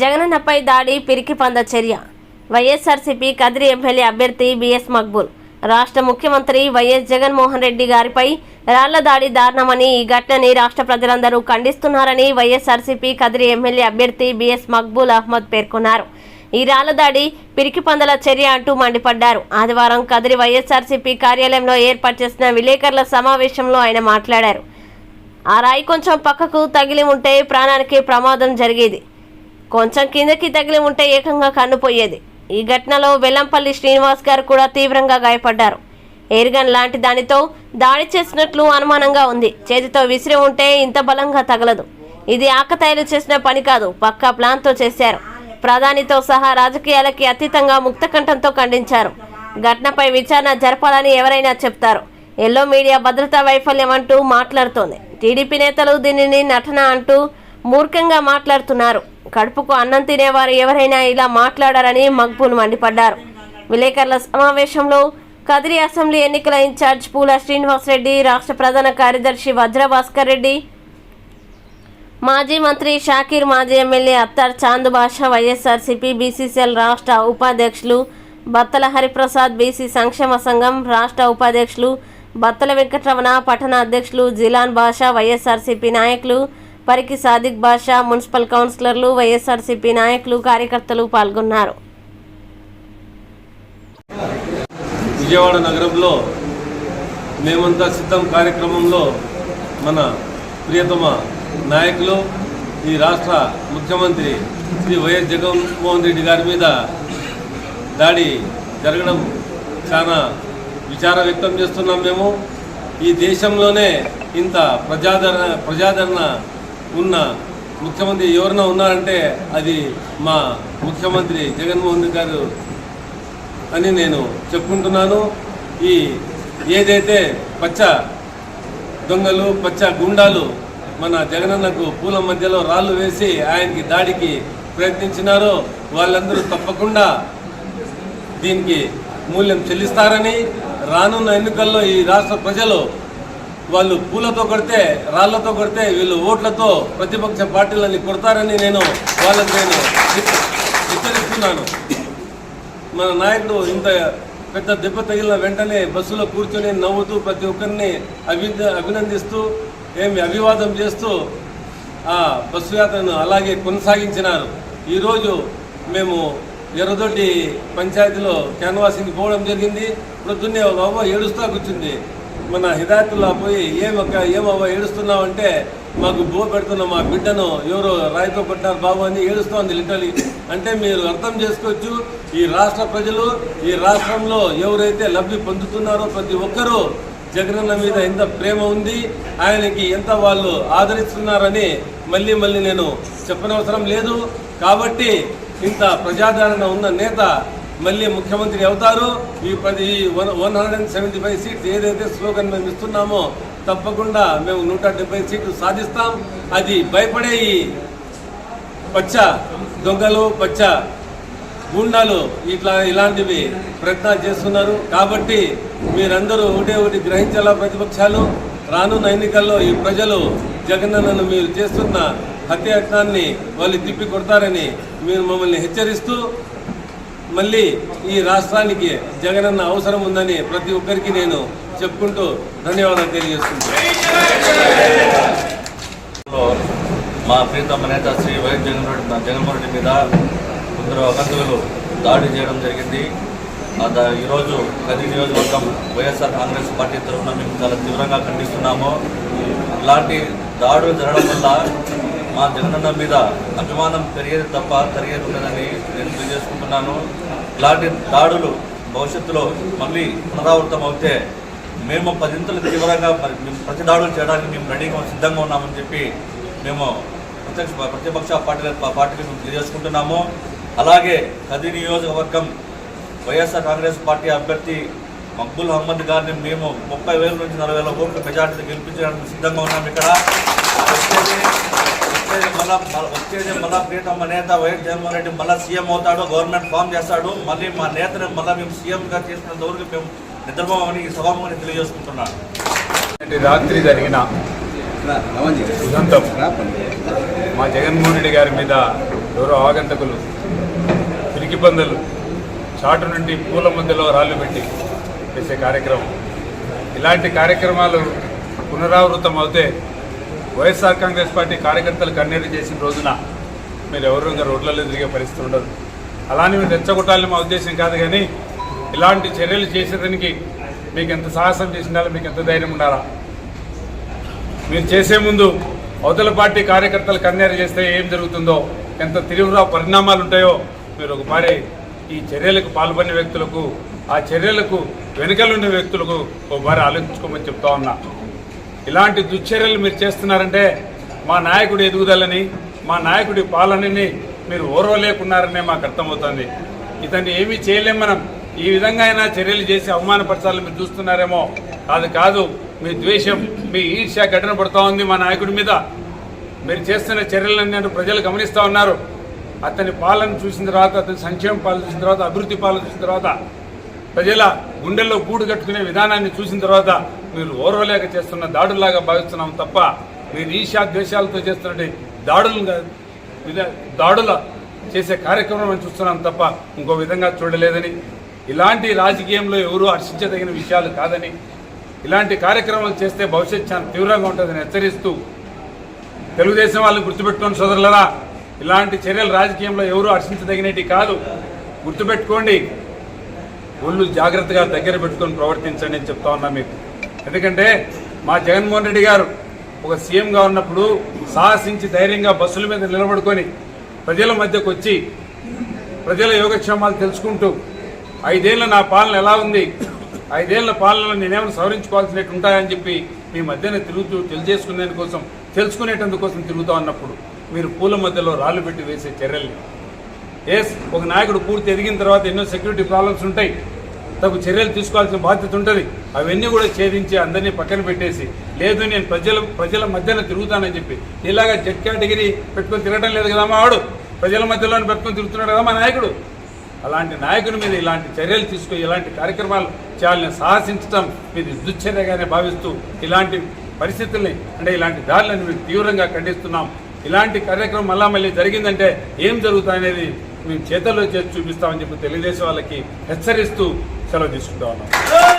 జగనన్నపై దాడి పిరికి పంద చర్య. వైఎస్ఆర్సీపీ కదిరి ఎమ్మెల్యే అభ్యర్థి బిఎస్ మక్బూల్. రాష్ట్ర ముఖ్యమంత్రి వైఎస్ జగన్మోహన్ రెడ్డి గారిపై రాళ్ళ దాడి దారుణమని ఈ ఘటనని రాష్ట్ర ప్రజలందరూ ఖండిస్తున్నారని వైఎస్ఆర్సీపీ కదిరి ఎమ్మెల్యే అభ్యర్థి బిఎస్ మక్బూల్ అహ్మద్ పేర్కొన్నారు. ఈ రాళ్ళ దాడి పిరికి పందల చర్య అంటూ మండిపడ్డారు. ఆదివారం కదిరి వైఎస్ఆర్సీపీ కార్యాలయంలో ఏర్పాటు చేసిన విలేకరుల సమావేశంలో ఆయన మాట్లాడారు. ఆ రాయి కొంచెం పక్కకు తగిలి ఉంటే ప్రాణానికి ప్రమాదం జరిగేది. కొంచెం కిందకి తగిలి ఉంటే ఏకంగా కన్నుపోయేది ఈ ఘటనలో వెల్లంపల్లి శ్రీనివాస్ గారు కూడా తీవ్రంగా గాయపడ్డారు. ఎయిర్గన్ లాంటి దానితో దాడి చేసినట్లు అనుమానంగా ఉంది. చేతితో విసిరి ఉంటే ఇంత బలంగా తగలదు. ఇది ఆకతాయిలు చేసిన పని కాదు పక్కా ప్లాన్తో చేశారు. ప్రధానితో సహా రాజకీయాలకి అతీతంగా ముక్తకంఠంతో ఖండించారు. ఘటనపై విచారణ జరపాలని ఎవరైనా చెప్తారు. ఎల్లో మీడియా భద్రతా వైఫల్యం అంటూ మాట్లాడుతోంది. టీడీపీ నేతలు దీనిని నటన అంటూ మూర్ఖంగా మాట్లాడుతున్నారు. కడుపుకు అన్నం తినేవారు ఎవరైనా ఇలా మాట్లాడారని మక్బూల్ మండిపడ్డారు. విలేకరుల సమావేశంలో కదిరి అసెంబ్లీ ఎన్నికల ఇన్ఛార్జ్ పూల శ్రీనివాసరెడ్డి రాష్ట్ర ప్రధాన కార్యదర్శి వజ్రభాస్కర్ రెడ్డి మాజీ మంత్రి షాకీర్ మాజీ MLA Attar Chand Basha YSRCP BCCL రాష్ట్ర ఉపాధ్యక్షులు బత్తల హరిప్రసాద్ బీసీ సంక్షేమ సంఘం రాష్ట్ర ఉపాధ్యక్షులు బత్తల వెంకటరమణ పట్టణ అధ్యక్షులు జిలాన్ బాషా వైఎస్ఆర్సీపీ నాయకులు పరికి సాదిక్ బాషా మున్సిపల్ కౌన్సిలర్లు వైఎస్ఆర్సీపీ నాయకులు కార్యకర్తలు పాల్గొన్నారు. విజయవాడ నగరంలో మేమంతా సిద్ధం కార్యక్రమంలో మన ప్రియతమ నాయకులు ఈ రాష్ట్ర ముఖ్యమంత్రి శ్రీ వైఎస్ జగన్మోహన్ రెడ్డి గారి మీద దాడి జరగడం చాలా విచారం వ్యక్తం చేస్తున్నాం మేము. ఈ దేశంలోనే ఇంత ప్రజాదరణ ప్రజాదరణ ఉన్న ముఖ్యమంత్రి ఎవరైనా ఉన్నారంటే అది మా ముఖ్యమంత్రి జగన్మోహన్ రెడ్డి గారు అని నేను చెప్పుకుంటున్నాను. ఈ ఏదైతే పచ్చ దొంగలు పచ్చ గుండాలు మన జగనన్నకు పూల మధ్యలో రాళ్ళు వేసి ఆయనకి దాడికి ప్రయత్నించినారో వాళ్ళందరూ తప్పకుండా దీనికి మూల్యం చెల్లిస్తారని రానున్న ఎన్నికల్లో ఈ రాష్ట్ర ప్రజలు వాళ్ళు పూలతో కొడితే రాళ్ళతో కొడితే వీళ్ళు ఓట్లతో ప్రతిపక్ష పార్టీలని కొడతారని నేను వాళ్ళకు నేను హెచ్చరిస్తున్నాను. మన నాయకుడు ఇంత పెద్ద దెబ్బ తగిలిన వెంటనే బస్సులో కూర్చొని నవ్వుతూ ప్రతి ఒక్కరిని అభి అభినందిస్తూ ఏమి అభివాదం చేస్తూ ఆ బస్సు యాత్రను అలాగే కొనసాగించినారు. ఈరోజు మేము ఎర్రదొడ్డి పంచాయతీలో క్యాన్వాసింగ్ పోవడం జరిగింది. ప్రొద్దున్నే ఒక ఏడుస్తా కూర్చుంది. మన హిదాయతుల్లా పోయి ఏమక్క ఏమవ్వ ఏడుస్తున్నావు అంటే మాకు బో పెడుతున్న మా బిడ్డను ఎవరో రాయితో కొట్టారు బాబు అని ఏడుస్తోంది లిటరలీ అంటే మీరు అర్థం చేసుకోవచ్చు ఈ రాష్ట్ర ప్రజలు ఈ రాష్ట్రంలో ఎవరైతే లబ్ధి పొందుతున్నారో ప్రతి ఒక్కరూ జగనన్న మీద ఎంత ప్రేమ ఉంది ఆయనకి ఎంత వాళ్ళు ఆదరిస్తున్నారని మళ్ళీ మళ్ళీ నేను చెప్పనవసరం లేదు. కాబట్టి ఇంత ప్రజాదరణ ఉన్న నేత మళ్ళీ ముఖ్యమంత్రి అవుతారు. ఈ పది one one hundred and seventy five seats ఏదైతే స్లోగన్ మేము ఇస్తున్నామో తప్పకుండా మేము నూట డెబ్బై సీట్లు సాధిస్తాం. అది భయపడే ఈ పచ్చ దొంగలు పచ్చ గూండాలు ఇట్లా ఇలాంటివి ప్రయత్నాలు చేస్తున్నారు. కాబట్టి మీరందరూ ఒకటే ఒకటి గ్రహించాలా ప్రతిపక్షాలు? రానున్న ఎన్నికల్లో ఈ ప్రజలు జగనన్నను మీరు చేస్తున్న హత్యాయత్నాన్ని వాళ్ళు తిప్పి కొడతారని మీరు మమ్మల్ని హెచ్చరిస్తూ మళ్ళీ ఈ రాష్ట్రానికి జగనన్న అవసరం ఉందని ప్రతి ఒక్కరికి నేను చెప్పుకుంటూ ధన్యవాదాలు తెలియజేస్తున్నాను. మా ప్రీతమ్మ నేత శ్రీ వైఎస్ జగన్ జగన్మోహన్ రెడ్డి మీద కొందరు అగంతులు దాడి చేయడం జరిగింది. ఆ ఈరోజు కది నియోజకవర్గం వైఎస్ఆర్ కాంగ్రెస్ పార్టీ తరఫున మేము చాలా తీవ్రంగా ఖండిస్తున్నాము. ఇలాంటి దాడులు జరగడం వల్ల మా జగనన్న మీద అభిమానం పెరిగేది తప్ప తరిగేది ఉండదని నేను తెలియజేసుకుంటున్నాను ఇలాంటి దాడులు భవిష్యత్తులో మళ్ళీ పునరావృతం అవుతే మేము పదింతలు తీవ్రంగా మేము ప్రతి దాడులు చేయడానికి మేము రెడీగా సిద్ధంగా ఉన్నామని చెప్పి మేము ప్రత్యక్ష ప్రతిపక్ష పార్టీ పార్టీకి మేము తెలియజేసుకుంటున్నాము. అలాగే కది నియోజకవర్గం వైఎస్ఆర్ కాంగ్రెస్ పార్టీ అభ్యర్థి మక్బుల్ అహ్మద్ గారిని మేము ముప్పై వేల నుంచి నలభై వేల ఓట్ల మెజార్టీతో గెలిపించడానికి సిద్ధంగా ఉన్నాము ఇక్కడ. వచ్చేది వచ్చేది మళ్ళా వచ్చేది మళ్ళా ప్రీతమ్మ నేత వైఎస్ జగన్మోహన్ రెడ్డి మళ్ళీ సీఎం అవుతాడు గవర్నమెంట్ ఫామ్ చేస్తాడు. మళ్ళీ మా నేతని మళ్ళీ మేము సీఎంగా చేసినంత వరకు మేము నిద్రపోమని ఈ సభాముఖని తెలియజేసుకుంటున్నాను. రాత్రి జరిగిన ఉదంతం మా జగన్మోహన్ రెడ్డి గారి మీద ఎవరో ఆగంతకులు పిరికి పందులు చాటు నుండి పూల మధ్యలో రాళ్ళు పెట్టి చేసే కార్యక్రమం. ఇలాంటి కార్యక్రమాలు పునరావృతం అవుతే వైఎస్ఆర్ కాంగ్రెస్ పార్టీ కార్యకర్తలు కన్నీరు చేసిన రోజున మీరు ఎవరు ఇంకా రోడ్లలో తిరిగే పరిస్థితి ఉండదు. అలానే మీరు రెచ్చగొట్టాలని మా ఉద్దేశం కాదు కానీ ఇలాంటి చర్యలు చేసేదానికి మీకు ఎంత సాహసం చేసిండాలో మీకు ఎంత ధైర్యం ఉండాలా? మీరు చేసే ముందు అవతల పార్టీ కార్యకర్తలు కన్నేరు చేస్తే ఏం జరుగుతుందో ఎంత తీవ్ర పరిణామాలు ఉంటాయో మీరు ఒకసారి ఈ చర్యలకు పాల్పడిన వ్యక్తులకు ఆ చర్యలకు వెనుకలున్న వ్యక్తులకు ఒకసారి ఆలోచించుకోమని చెప్తా ఉన్నా. ఇలాంటి దుశ్చర్యలు మీరు చేస్తున్నారంటే మా నాయకుడి ఎదుగుదలని మా నాయకుడి పాలనని మీరు ఓర్వలేకున్నారనే మాకు అర్థమవుతుంది. ఇతన్ని ఏమీ చేయలేం మనం. ఈ విధంగా అయినా చర్యలు చేసి అవమానపరచాలని మీరు చూస్తున్నారేమో. అది కాదు మీ ద్వేషం మీ ఈర్ష్య ఘటన పడుతూ ఉంది మా నాయకుడి మీద. మీరు చేస్తున్న చర్యలన్నీ నేను ప్రజలు గమనిస్తూ ఉన్నారు. అతని పాలన చూసిన తర్వాత అతని సంక్షేమ పాలన చూసిన తర్వాత అభివృద్ధి పాలన చూసిన తర్వాత ప్రజల గుండెల్లో గూడు కట్టుకునే విధానాన్ని చూసిన తర్వాత మీరు ఓర్వలేక చేస్తున్న దాడుల్లాగా భావిస్తున్నాం తప్ప మీరు ఈశా ద్వేషాలతో చేస్తున్నట్టు దాడులు దాడుల చేసే కార్యక్రమం చూస్తున్నాం తప్ప ఇంకో విధంగా చూడలేదని. ఇలాంటి రాజకీయంలో ఎవరూ హర్షించదగిన విషయాలు కాదని. ఇలాంటి కార్యక్రమాలు చేస్తే భవిష్యత్ చాలా తీవ్రంగా ఉంటుందని హెచ్చరిస్తూ తెలుగుదేశం వాళ్ళు గుర్తుపెట్టుకోండి సోదరులరా. ఇలాంటి చర్యలు రాజకీయంలో ఎవరూ హర్షించదగినవి కాదు. గుర్తుపెట్టుకోండి. ఒళ్ళు జాగ్రత్తగా దగ్గర పెట్టుకొని ప్రవర్తించండి అని చెప్తా ఉన్నా మీకు. ఎందుకంటే మా జగన్మోహన్ రెడ్డి గారు ఒక సీఎంగా ఉన్నప్పుడు సాహసించి ధైర్యంగా బస్సుల మీద నిలబడుకొని ప్రజల మధ్యకు వచ్చి ప్రజల యోగక్షేమాలు తెలుసుకుంటూ ఐదేళ్ళ నా పాలన ఎలా ఉంది ఐదేళ్ళ పాలనలో నేనేమైనా సవరించుకోవాల్సినట్టు ఉంటాయని చెప్పి మీ మధ్యన తిరుగుతూ తెలియజేసుకునేందుకోసం తెలుసుకునేటందుకోసం తిరుగుతా ఉన్నప్పుడు మీరు పూల మధ్యలో రాళ్ళు పెట్టి వేసే చర్యల్ని ఎస్ ఒక నాయకుడు పూర్తి ఎదిగిన తర్వాత ఎన్నో సెక్యూరిటీ ప్రాబ్లమ్స్ ఉంటాయి. తగు చర్యలు తీసుకోవాల్సిన బాధ్యత ఉంటుంది. అవన్నీ కూడా ఛేదించి అందరినీ పక్కన పెట్టేసి లేదు నేను ప్రజల ప్రజల మధ్యన తిరుగుతానని చెప్పి ఇలాగా జెడ్ కేటగిరీ పెట్టుకొని తిరగడం లేదు కదా మా వాడు? ప్రజల మధ్యలోనే పెట్టుకొని తిరుగుతున్నాడు కదా మా నాయకుడు? అలాంటి నాయకుని మీద ఇలాంటి చర్యలు తీసుకుని ఇలాంటి కార్యక్రమాలు చేయాలని సాహసించడం మీది దుశ్చర్యగానే భావిస్తూ ఇలాంటి పరిస్థితుల్ని అంటే ఇలాంటి దారులను మేము తీవ్రంగా ఖండిస్తున్నాం. ఇలాంటి కార్యక్రమం మళ్ళా మళ్ళీ జరిగిందంటే ఏం జరుగుతాయనేది మేము చేతల్లో చేసి చూపిస్తామని చెప్పి తెలుగుదేశం వాళ్ళకి హెచ్చరిస్తూ సెలవు తీసుకుంటా ఉన్నాం.